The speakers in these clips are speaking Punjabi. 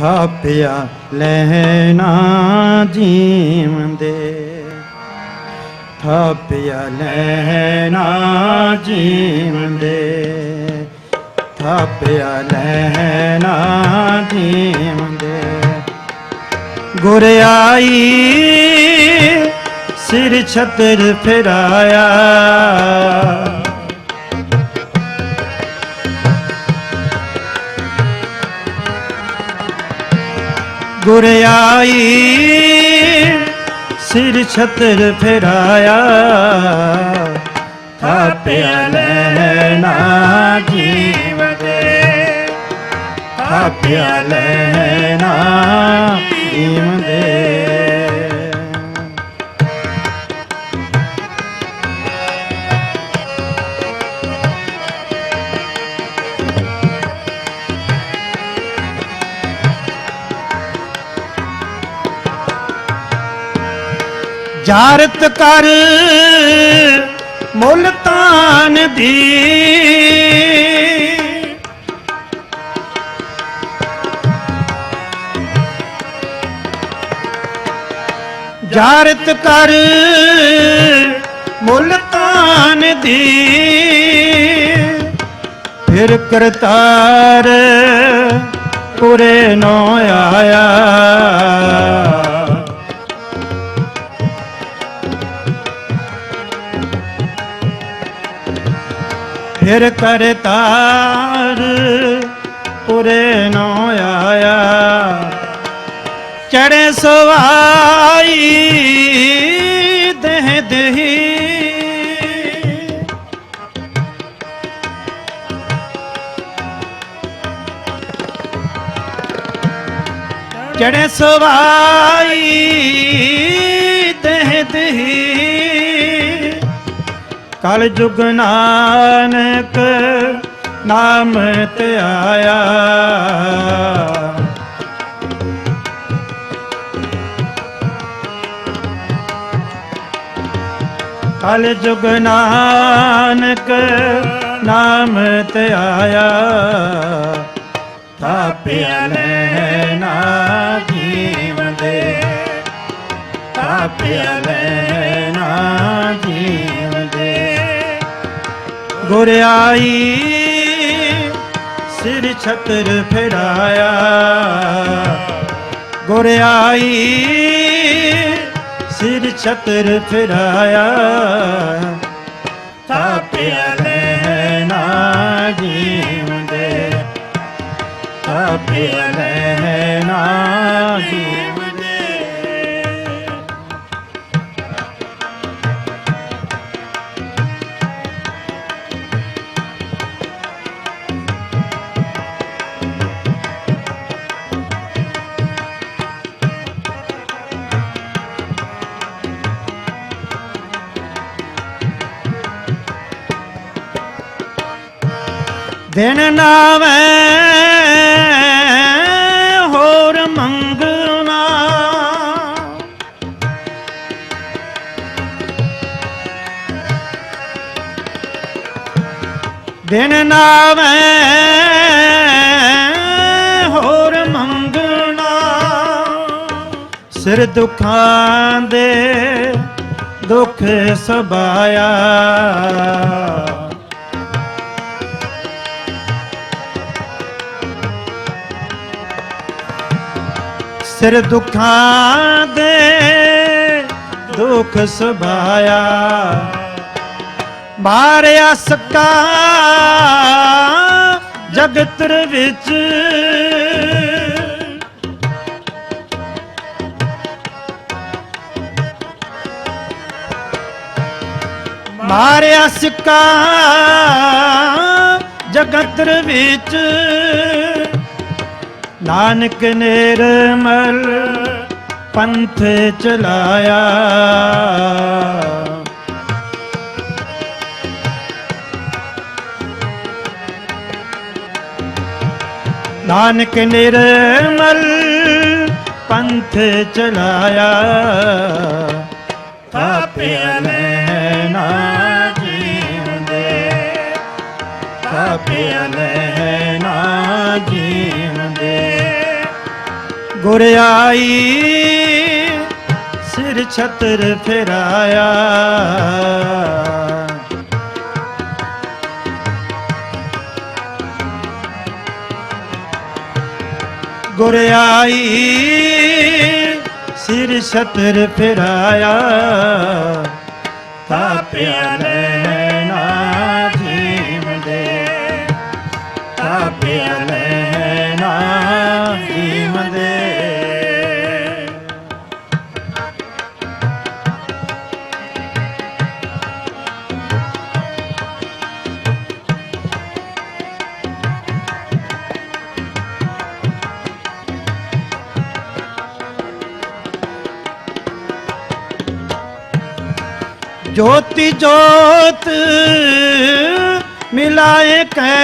ਥਾਪਿਆ ਲੈਣਾ ਜੀਵਦੇ ਥਾਪਿਆ ਲੈਣਾ ਜੀਵਦੇ ਥਾਪਿਆ ਲੈਣਾ ਜੀਵਦੇ ਗੁਰ ਆਈ ਸਿਰ ਛਤਰ ਫਿਰਾਇਆ ਗੁਰ ਆਈ ਸਿਰ ਛਤਰ ਫਿਰਾਇਆ। ਥਾਪਿਆ ਲੈਣਾ ਜੀਵ ਦੇ। ਥਾਪਿਆ ਲੈਣਾ ਜਾਰਤ ਕਰ ਮੁੱਲ ਤਾਨ ਦੀ। ਜਾਰਤ ਕਰ ਮੁੱਲ ਤਾਨ ਦੀ। ਫਿਰ ਕਰਤਾਰ ਪੁਰੇ ਨੋ ਆਇਆ। ਫਿਰ ਕਰਤਾਰ ਪੁਰੇ ਨੋ ਆਇਆ। ਚੜੇ ਸਵਾਈ ਦੇਹ ਦੇਹੀ। ਚੜੇ ਸਵਾਈ ਦੇਹ ਦੇਹੀ। ਕਲ ਜੁਗ ਨਾਨਕ ਨਾਮ ਤੇ ਆਇਆ। ਕਲ ਜੁਗ ਨਾਨਕ ਨਾਮ ਤੇ ਆਇਆ। ਥਾਪਿਆ ਲੈਣਾ ਜੀਵ ਦੇ ਥਾਪਿਆ ਲੈਣਾ ਗੁਰ ਆਈ, ਸਿਰ ਛਤਰ ਫਿਰਾਇਆ। ਗੁਰ ਆਈ, ਸਿਰ ਛਤਰ ਫਿਰਾਇਆ। ਥਾਪਿਆ ਲੈਣਾ ਜੀਵ ਦੇ ਥਾਪਿਆ ਬਿਨ ਨਾਵੇਂ ਹੋਰ ਮੰਗਣਾ ਦਿਨ ਨਾਵੇਂ ਹੋਰ ਮੰਗਣਾ ਸਿਰ ਦੁੱਖਾਂ ਦੇ ਦੁੱਖ ਸਬਾਇਆ। ਸਿਰ ਦੁੱਖਾਂ ਦੇ ਦੁੱਖ ਸੁਭਾਇਆ। ਮਾਰਿਆ ਸਕਾ ਜਗਤਰ ਵਿੱਚ। ਮਾਰਿਆ ਸਕਾ ਜਗਤਰ ਵਿੱਚ। ਨਾਨਕ ਨਿਰਮਲ ਪੰਥ ਚਲਾਇਆ। ਨਾਨਕ ਨਿਰਮਲ ਪੰਥ ਚਲਾਇਆ। ਥਾਪਿਆ ਲੈਣਾ ਜੀਵਦੇ ਥਾਪਿਆ ਲੈਣਾ ਜੀਵਦੇ ਗੁਰ ਆਈ, ਸਿਰ ਛਤਰ ਫਿਰਾਇਆ। ਗੁਰ ਆਈ, ਸਿਰ ਛਤਰ ਫਿਰਾਇਆ। ਤਾਪਿਆ ਲੈਣਾ ਜੀਵ ਦੇ ਤਾਪਿਆ ਲੈ ਜੋਤੀ ਜੋਤ ਮਿਲਾਏ ਕੈ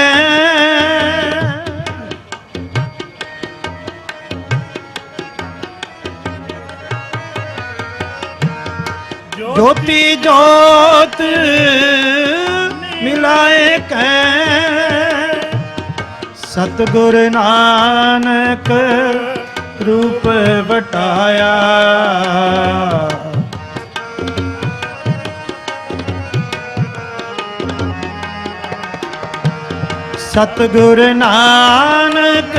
ਜੋਤੀ ਜੋਤ ਮਿਲਾਏ ਕੈ ਸਤਗੁਰ ਨਾਨਕ ਰੂਪ ਵਟਾਇਆ। ਸਤਗੁਰ ਨਾਨਕ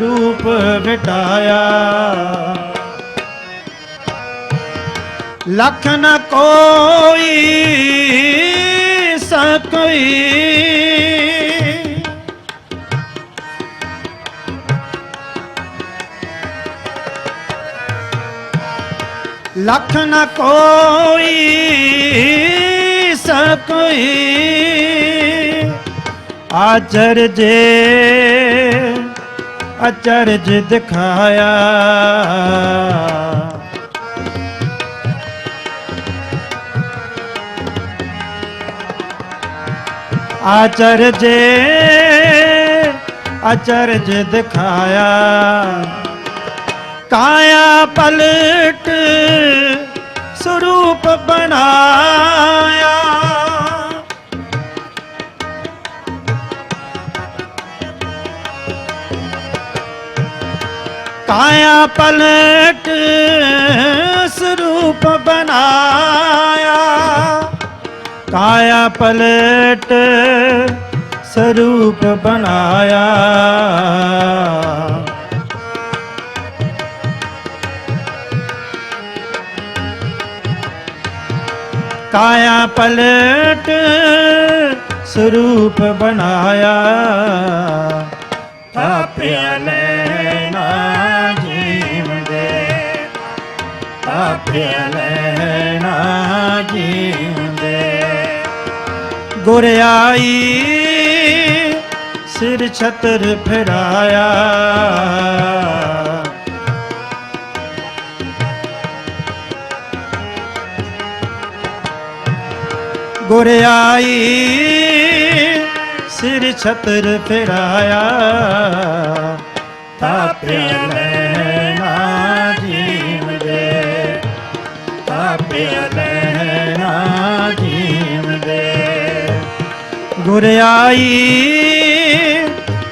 ਰੂਪ ਵਿਟਾਇਆ ਲਖ ਨ ਕੋਈ ਸਕਈ। ਲਖ ਨ ਕੋਈ ਸਕਈ। ਆਚਰਜ ਅਚਰਜ ਦਿਖਾਇਆ। ਆਚਰਜ ਅਚਰਜ ਦਿਖਾਇਆ। ਕਾਇਆ ਪਲਟ ਸਰੂਪ ਬਣਾਇਆ। ਕਾਇਆ ਪਲਟ ਸਰੂਪ ਬਣਾਇਆ। ਕਾਇਆ ਪਲਟ ਸਰੂਪ ਬਣਾਇਆ। ਕਾਇਆ ਪਲਟ ਸਰੂਪ ਬਣਾਇਆ। ਥਾਪਿਆ ਲੈਣਾ ਥਾਪਿਆ ਲੈਣਾ ਜੀਵ ਗੁਰ ਆਈ, ਸਿਰ ਛਤਰ ਫਿਰਾਇਆ। ਗੁਰ ਆਈ, ਸਿਰ ਛਤਰ ਫਿਰਾਇਆ। ਤਾਪਿਆ ਲੈਣਾ ਗੁਰ ਆਈ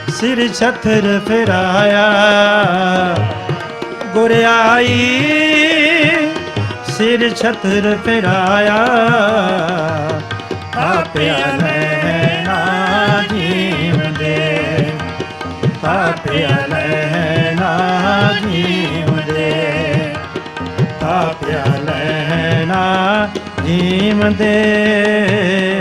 ਸਿਰ ਛਤਰ ਫਿਰਾਇਆ। ਗੁਰ ਆਈ ਸਿਰ ਛਤਰ ਫਿਰਾਇਆ। ਆਪਿਆ ਲੈਣਾ ਜੀਵ ਦੇ ਆਪਿਆ ਲੈਣਾ ਜੀਵ ਦੇ। ਆਪਿਆ ਲੈਣਾ ਜੀਵ ਦੇ।